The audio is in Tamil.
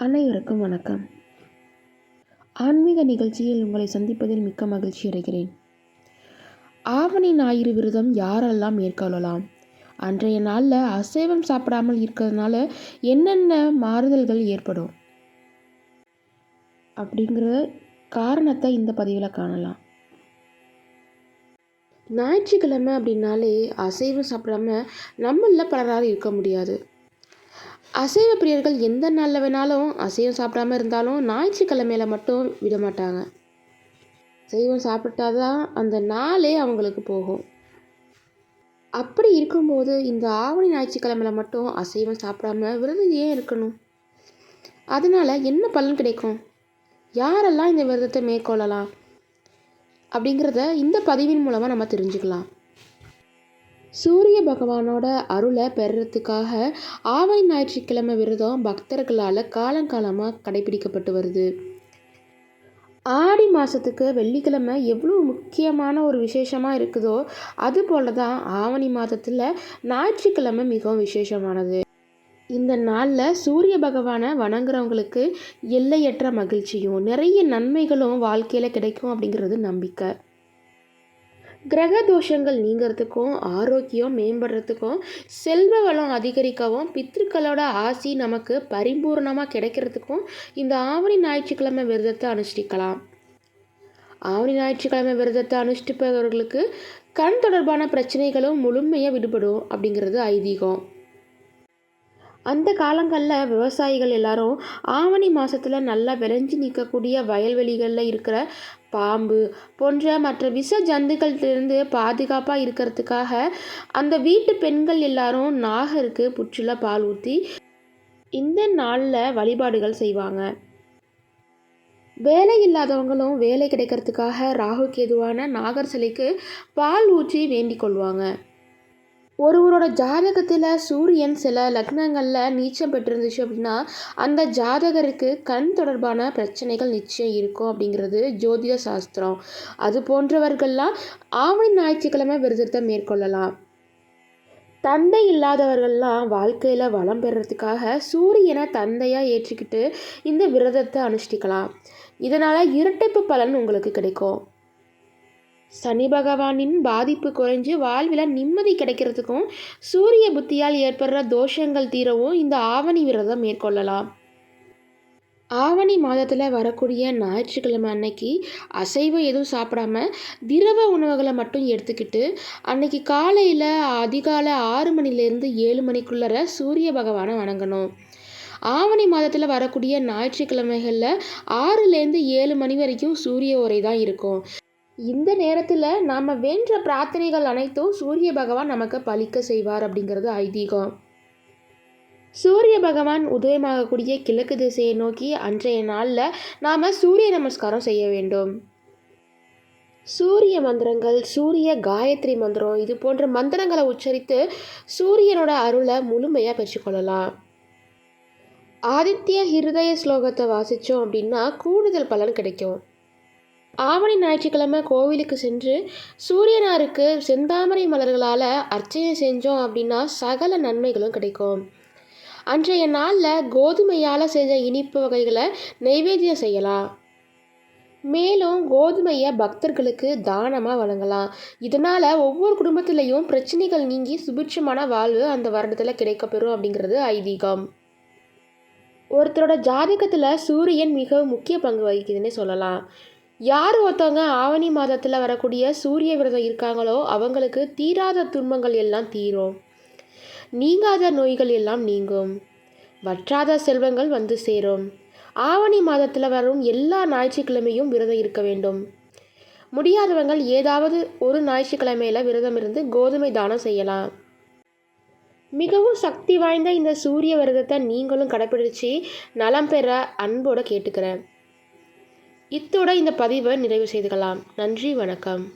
அனைவருக்கும் வணக்கம். ஆன்மீக நிகழ்ச்சியில் உங்களை சந்திப்பதில் மிக்க மகிழ்ச்சி அடைகிறேன். ஆவணி ஞாயிறு விரதம் யாரெல்லாம் மேற்கொள்ளலாம்? அன்றைய நாளில் அசைவம் சாப்பிடாமல் இருக்கிறதுனால என்னென்ன மாறுதல்கள் ஏற்படும்? அப்படிங்கிற காரணத்தை இந்த பதிவில் காணலாம். ஞாயிற்றுக்கிழமை அப்படின்னாலே அசைவம் சாப்பிடாம நம்மளில் பலராக இருக்க முடியாது. அசைவ பிரியர்கள் எந்த நாளில் வேணாலும் அசைவம் சாப்பிடாம இருந்தாலும் ஞாயிற்றுக்கிழமையில மட்டும் விட மாட்டாங்க. அசைவம் சாப்பிட்டாதான் அந்த நாளே அவங்களுக்கு போகும். அப்படி இருக்கும்போது இந்த ஆவணி ஞாயிற்றுக்கிழமையில மட்டும் அசைவம் சாப்பிடாம விரதம் ஏன் இருக்கணும். அதனால் என்ன பலன் கிடைக்கும்? யாரெல்லாம் இந்த விரதத்தை மேற்கொள்ளலாம்? அப்படிங்கிறத இந்த பதிவின் மூலமாக நம்ம தெரிஞ்சுக்கலாம். சூரிய பகவானோட அருளை பெறுறதுக்காக ஆவணி ஞாயிற்றுக்கிழமை விரதம் பக்தர்களால் காலங்காலமாக கடைபிடிக்கப்பட்டு வருது. ஆடி மாதத்துக்கு வெள்ளிக்கிழமை எவ்வளோ முக்கியமான ஒரு விசேஷமாக இருக்குதோ அது போல தான் ஆவணி மாதத்தில் ஞாயிற்றுக்கிழமை மிகவும் விசேஷமானது. இந்த நாளில் சூரிய பகவானை வணங்குறவங்களுக்கு எல்லையற்ற மகிழ்ச்சியும் நிறைய நன்மைகளும் வாழ்க்கையில் கிடைக்கும் அப்படிங்கிறது நம்பிக்கை. கிரக தோஷங்கள் நீங்கிறதுக்கும் ஆரோக்கியம் மேம்படுறதுக்கும் செல்வ வளம் அதிகரிக்கவும் பித்திருக்களோட ஆசி நமக்கு பரிபூர்ணமாக கிடைக்கிறதுக்கும் இந்த ஆவணி ஞாயிற்றுக்கிழமை விரதத்தை அனுஷ்டிக்கலாம். ஆவணி ஞாயிற்றுக்கிழமை விரதத்தை அனுஷ்டிப்பவர்களுக்கு கண் தொடர்பான பிரச்சனைகளும் முழுமையாக விடுபடும் அப்படிங்கிறது ஐதீகம். அந்த காலங்களில் விவசாயிகள் எல்லாரும் ஆவணி மாதத்தில் நல்லா விளைஞ்சி நிற்கக்கூடிய வயல்வெளிகளில் இருக்கிற பாம்பு போன்ற மற்ற விஷ ஜந்துக்கள்கிட்டருந்து பாதுகாப்பாக இருக்கிறதுக்காக அந்த வீட்டு பெண்கள் எல்லாரும் நாகருக்கு புற்றில் பால் ஊற்றி இந்த நாளில் வழிபாடுகள் செய்வாங்க. வேலை இல்லாதவங்களும் வேலை கிடைக்கிறதுக்காக ராகு கேதுவான நாகர் சிலைக்கு பால் ஊற்றி வேண்டிக் கொள்வாங்க. ஒருவரோட ஜாதகத்தில் சூரியன் சில லக்னங்களில் நீச்சம் பெற்றிருந்துச்சு அப்படின்னா அந்த ஜாதகருக்கு கண் தொடர்பான பிரச்சனைகள் நிச்சயம் இருக்கும் அப்படிங்கிறது ஜோதிட சாஸ்திரம். அது போன்றவர்கள்லாம் ஆவணி ஞாயிற்றுக்கிழமை விரதத்தை மேற்கொள்ளலாம். தந்தை இல்லாதவர்கள்லாம் வாழ்க்கையில் வளம் பெறுறதுக்காக சூரியனை தந்தையாக ஏற்றிக்கிட்டு இந்த விரதத்தை அனுஷ்டிக்கலாம். இதனால் இரட்டைப்பு பலன் உங்களுக்கு கிடைக்கும். சனி பகவானின் பாதிப்பு குறைஞ்சு வாழ்வில் நிம்மதி கிடைக்கிறதுக்கும் சூரிய புத்தியால் ஏற்படுற தோஷங்கள் தீரவும் இந்த ஆவணி விரதம் மேற்கொள்ளலாம். ஆவணி மாதத்தில் வரக்கூடிய ஞாயிற்றுக்கிழமை அன்னைக்கு அசைவம் எதுவும் சாப்பிடாம திரவ உணவுகளை மட்டும் எடுத்துக்கிட்டு அன்னைக்கு காலையில் அதிகாலை ஆறு மணிலேருந்து ஏழு மணிக்குள்ளர சூரிய பகவானை வணங்கணும். ஆவணி மாதத்தில் வரக்கூடிய ஞாயிற்றுக்கிழமைகளில் ஆறுலேருந்து ஏழு மணி வரைக்கும் சூரிய உரை தான் இருக்கும். இந்த நேரத்தில் நாம் வேண்ட பிரார்த்தனைகள் அனைத்தும் சூரிய பகவான் நமக்கு பலிக்க செய்வார் அப்படிங்கிறது ஐதீகம். சூரிய பகவான் உதயமாகக்கூடிய கிழக்கு திசையை நோக்கி அன்றைய நாளில் நாம் சூரிய நமஸ்காரம் செய்ய வேண்டும். சூரிய மந்திரங்கள் சூரிய காயத்ரி மந்திரம் இது போன்ற மந்திரங்களை உச்சரித்து சூரியனோட அருளை முழுமையாக பெற்றுக்கொள்ளலாம் ஆதித்ய ஹிருதய ஸ்லோகத்தை வாசித்தோம் அப்படின்னா கூடுதல் பலன் கிடைக்கும். ஆவணி ஞாயிற்றுக்கிழமை கோவிலுக்கு சென்று சூரியனாருக்கு செந்தாமரை மலர்களால் அர்ச்சனை செஞ்சோம் அப்படின்னா சகல நன்மைகளும் கிடைக்கும். அன்றைய நாளில் கோதுமையால் செஞ்ச இனிப்பு வகைகளை நைவேத்தியம் செய்யலாம். மேலும் கோதுமையை பக்தர்களுக்கு தானமாக வழங்கலாம். இதனால் ஒவ்வொரு குடும்பத்திலையும் பிரச்சனைகள் நீங்கி சுபிட்சமான வாழ்வு அந்த வருடத்தில் கிடைக்கப்பெறும் அப்படிங்கிறது ஐதீகம். ஒருத்தரோட ஜாதகத்தில் சூரியன் மிக முக்கிய பங்கு வகிக்குதுன்னே சொல்லலாம். யார் ஒருத்தவங்க ஆவணி மாதத்தில் வரக்கூடிய சூரிய விரதம் இருக்காங்களோ அவங்களுக்கு தீராத துன்பங்கள் எல்லாம் தீரும். நீங்காத நோய்கள் எல்லாம் நீங்கும். வற்றாத செல்வங்கள் வந்து சேரும். ஆவணி மாதத்தில் வரும் எல்லா ஞாயிற்றுக்கிழமையும் விரதம் இருக்க வேண்டும். முடியாதவங்கள் ஏதாவது ஒரு ஞாயிற்றுக்கிழமையில் விரதம் இருந்து கோதுமை தானம் செய்யலாம். மிகவும் சக்தி வாய்ந்த இந்த சூரிய விரதத்தை நீங்களும் கடைப்பிடிச்சு நலம் பெற அன்போடு கேட்டுக்கிறேன். இத்தோட இந்த பதிவை நிறைவு செய்துக்கலாம். நன்றி வணக்கம்.